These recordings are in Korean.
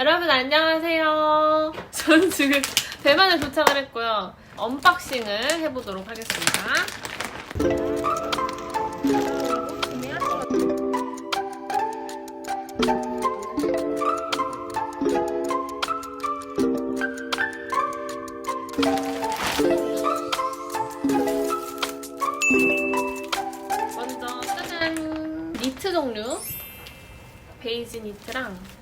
여러분 안녕하세요. 저는 지금 대만에 도착을 했고요. 언박싱을 해보도록 하겠습니다. 먼저 짜잔 니트 종류 베이지 니트랑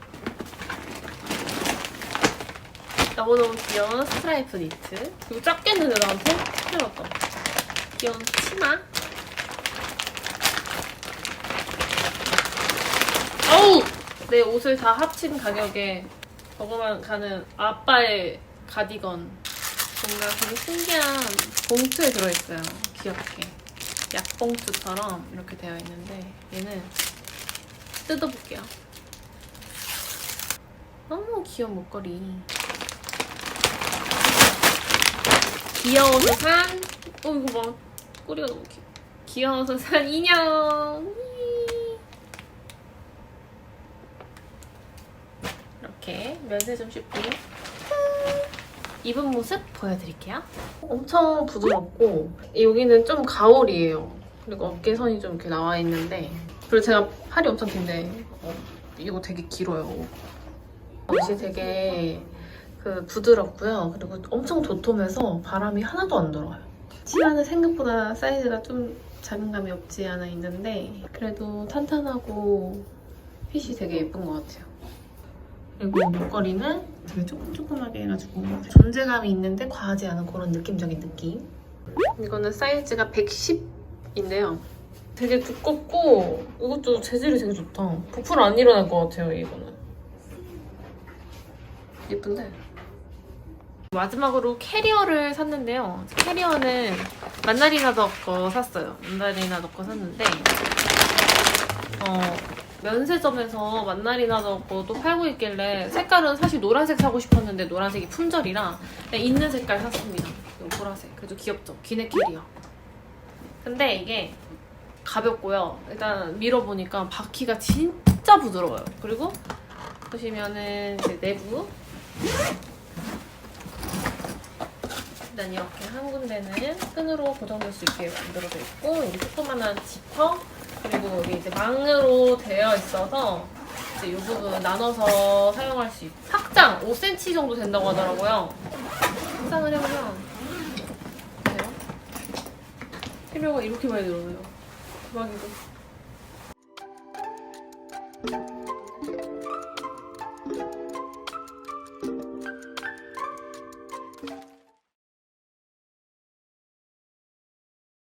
너무너무 귀여운 스트라이프 니트. 이거 작겠는데 나한테? 큰일 났다. 귀여운 치마. 어우! 내 옷을 다 합친 가격에 저거만 가는 아빠의 가디건. 뭔가 되게 신기한 봉투에 들어있어요. 귀엽게. 약봉투처럼 이렇게 되어 있는데 얘는 뜯어볼게요. 너무 귀여운 목걸이 귀여워서 산, 어 이거 봐 꼬리가 너무 귀여워. 귀여워서 산 인형. 이. 이렇게 면세점 쇼핑. 입은 모습 보여드릴게요. 엄청 부드럽고 여기는 좀 가올이에요. 그리고 어깨선이 좀 이렇게 나와 있는데 그리고 제가 팔이 엄청 긴데 어, 이거 되게 길어요. 옷이 되게 그 부드럽고요. 그리고 엄청 도톰해서 바람이 하나도 안 들어와요. 치마는 생각보다 사이즈가 좀 작은 감이 없지 않아 있는데 그래도 탄탄하고 핏이 되게 예쁜 것 같아요. 그리고 목걸이는 되게 조금 조그맣게 해가지고 존재감이 있는데 과하지 않은 그런 느낌적인 느낌. 이거는 사이즈가 110인데요. 되게 두껍고 이것도 재질이 되게 좋다. 부풀 안 일어날 것 같아요, 이거는. 예쁜데? 마지막으로 캐리어를 샀는데요. 캐리어는 만나리나 덕거 샀어요. 만나리나 덕거 샀는데 어, 면세점에서 만나리나 덕거도 팔고 있길래 색깔은 사실 노란색 사고 싶었는데 노란색이 품절이라 그냥 있는 색깔 샀습니다. 이 보라색. 그래도 귀엽죠? 기내 캐리어. 근데 이게 가볍고요. 일단 밀어보니까 바퀴가 진짜 부드러워요. 그리고 보시면은 이제 내부 일단 이렇게 한 군데는 끈으로 고정될 수 있게 만들어져 있고 여기 조그만한 지퍼 그리고 여기 이제 망으로 되어 있어서 이제 이 부분 나눠서 사용할 수 있고 확장 5cm 정도 된다고 하더라고요. 확장을 해보면 보세요. 필요가 이렇게 많이 들어요. 대박이죠.